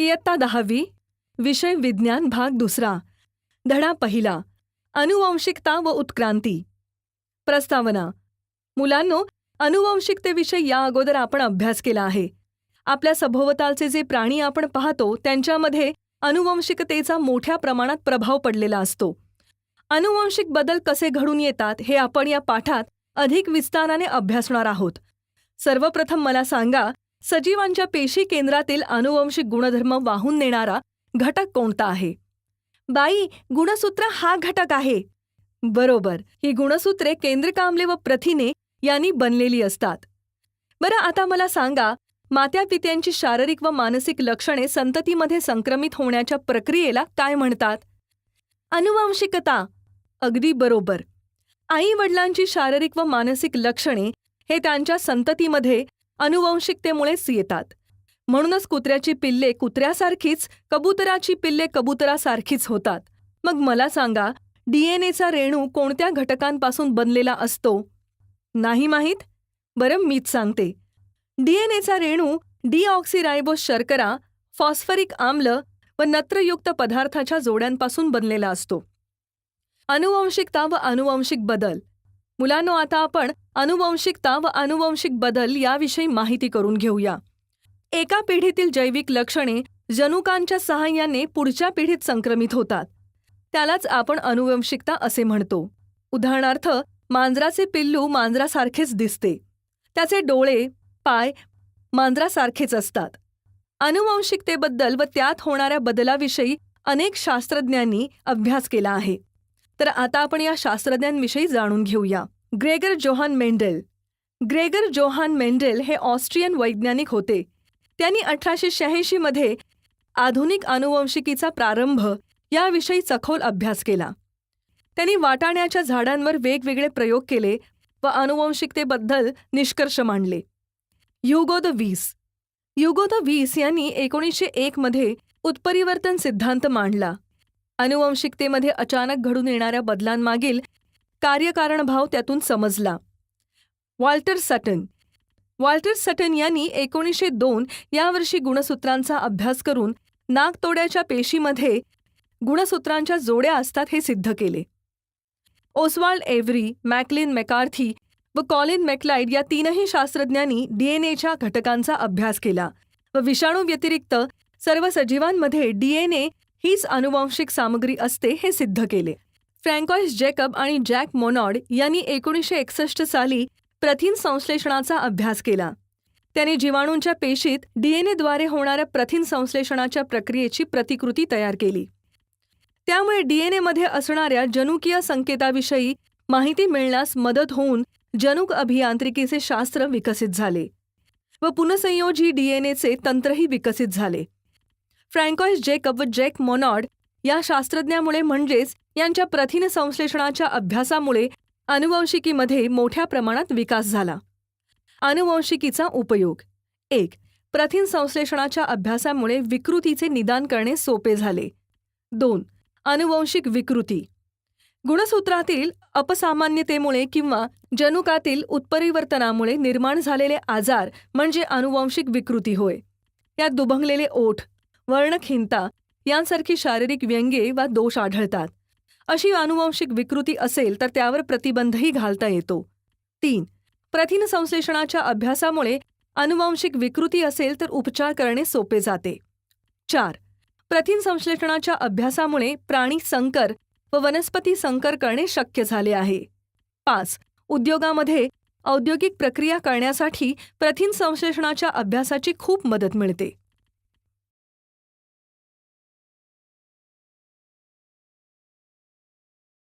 इयत्ता दहावी विषय विज्ञान भाग दुसरा धडा पहिला अनुवांशिकता व उत्क्रांती. प्रस्तावना मुलांनो अनुवंशिकतेविषयी या अगोदर आपण अभ्यास केला आहे. आपल्या सभोवतालचे जे प्राणी आपण पाहतो त्यांच्यामध्ये अनुवांशिकतेचा मोठ्या प्रमाणात प्रभाव पडलेला असतो. अनुवांशिक बदल कसे घडून येतात हे आपण या पाठात अधिक विस्ताराने अभ्यासणार आहोत. सर्वप्रथम मला सांगा सजीवांच्या पेशी केंद्रातील अनुवंशिक गुणधर्म वाहून नेणारा घटक कोणता आहे? बाई गुणसूत्र हा घटक आहे. बरोबर ही गुणसूत्रे केंद्रकामले व प्रथिने यांनी बनलेली असतात. बरं आता मला सांगा मात्यापित्यांची शारीरिक व मानसिक लक्षणे संततीमध्ये संक्रमित होण्याच्या प्रक्रियेला काय म्हणतात? अनुवांशिकता अगदी बरोबर. आई वडिलांची शारीरिक व मानसिक लक्षणे हे त्यांच्या संततीमध्ये अनुवंशिकतेमुळेच येतात. म्हणूनच कुत्र्याची पिल्ले कुत्र्यासारखीच कबुतराची पिल्ले कबुतरासारखीच होतात. मग मला सांगा डीएनएचा रेणू कोणत्या घटकांपासून बनलेला असतो? नाही माहीत? बरं मीच सांगते. डीएनएचा रेणू डीऑक्सिरायबोस शर्करा फॉस्फरिक आम्ल व नत्रयुक्त पदार्थाच्या जोड्यांपासून बनलेला असतो. अनुवंशिकता व अनुवंशिक बदल. मुलांनो आता आपण अनुवंशिकता व अनुवंशिक बदल याविषयी माहिती करून घेऊया. एका पिढीतील जैविक लक्षणे जनुकांच्या सहाय्याने पुढच्या पिढीत संक्रमित होतात. त्यालाच आपण अनुवंशिकता असे म्हणतो. उदाहरणार्थ मांजराचे पिल्लू मांजरासारखेच दिसते. त्याचे डोळे पाय मांजरासारखेच असतात. अनुवंशिकतेबद्दल व त्यात होणाऱ्या बदलाविषयी अनेक शास्त्रज्ञांनी अभ्यास केला आहे. तर आता आपण या शास्त्रज्ञांविषयी जाणून घेऊया. Gregor Johann Mendel. Gregor Johann Mendel हे ऑस्ट्रियन वैज्ञानिक होते. त्यांनी अठराशे शहाऐंशीमध्ये आधुनिक अनुवंशिकीचा प्रारंभ याविषयी सखोल अभ्यास केला. त्यांनी वाटाण्याच्या झाडांवर वेगवेगळे प्रयोग केले व अनुवंशिकतेबद्दल निष्कर्ष मांडले. युगो द वीस. युगो द वीस यांनी एकोणीसशे एकमध्ये उत्परिवर्तन सिद्धांत मांडला. अनुवंशिकतेमध्ये अचानक घडून येणाऱ्या बदलांमागील कार्यकारणभाव त्यातून समजला. वॉल्टर सटन. वॉल्टर सटन यांनी एकोणीसशे दोन या वर्षी गुणसूत्रांचा अभ्यास करून नाकतोड्याच्या पेशीमध्ये गुणसूत्रांच्या जोड्या असतात हे सिद्ध केले. ओस्वाल्ड एव्हरी मॅकलिन मेकार्थी व कॉलिन मेकलाइड या तीनही शास्त्रज्ञांनी डीएनएच्या घटकांचा अभ्यास केला व विषाणू व्यतिरिक्त सर्व सजीवांमध्ये डीएनए हीच अनुवांशिक सामग्री असते हे सिद्ध केले. फ्रँकॉइस जेकब आणि जॅक मोनॉड यांनी एकोणीसशे एकसष्ट साली प्रथिन संश्लेषणाचा अभ्यास केला. त्याने जीवाणूंच्या पेशीत डीएनएद्वारे होणाऱ्या प्रथिन संश्लेषणाच्या प्रक्रियेची प्रतिकृती तयार केली. त्यामुळे डीएनएमध्ये असणाऱ्या जनुकीय संकेताविषयी माहिती मिळण्यास मदत होऊन जनुक अभियांत्रिकीचे शास्त्र विकसित झाले व पुनसंयोजी डीएनएचे तंत्रही विकसित झाले. फ्रँकॉइस जेकब व जेक मोनॉड या शास्त्रज्ञामुळे म्हणजेच यांच्या प्रथिन संश्लेषणाच्या अभ्यासामुळे अनुवंशिकीमध्ये मोठ्या प्रमाणात विकास झाला. अनुवंशिकीचा उपयोग. एक प्रथिन संश्लेषणाच्या अभ्यासामुळे विकृतीचे निदान करणे सोपे झाले. दोन अनुवंशिक विकृती. गुणसूत्रातील अपसामान्यतेमुळे किंवा जनुकातील उत्परिवर्तनामुळे निर्माण झालेले आजार म्हणजे अनुवंशिक विकृती होय. यात दुभंगलेले ओठ वर्णखिंता यांसारखी शारीरिक व्यंगे वा दोष आढळतात. अशी अनुवंशिक विकृती असेल तर त्यावर प्रतिबंधही घालता येतो. तीन प्रथिन संश्लेषणाच्या अभ्यासामुळे अनुवांशिक विकृती असेल तर उपचार करणे सोपे जाते. चार प्रथिन संश्लेषणाच्या अभ्यासामुळे प्राणी संकर व वनस्पती संकर करणे शक्य झाले आहे. पाच उद्योगामध्ये औद्योगिक प्रक्रिया करण्यासाठी प्रथिन संश्लेषणाच्या अभ्यासाची खूप मदत मिळते.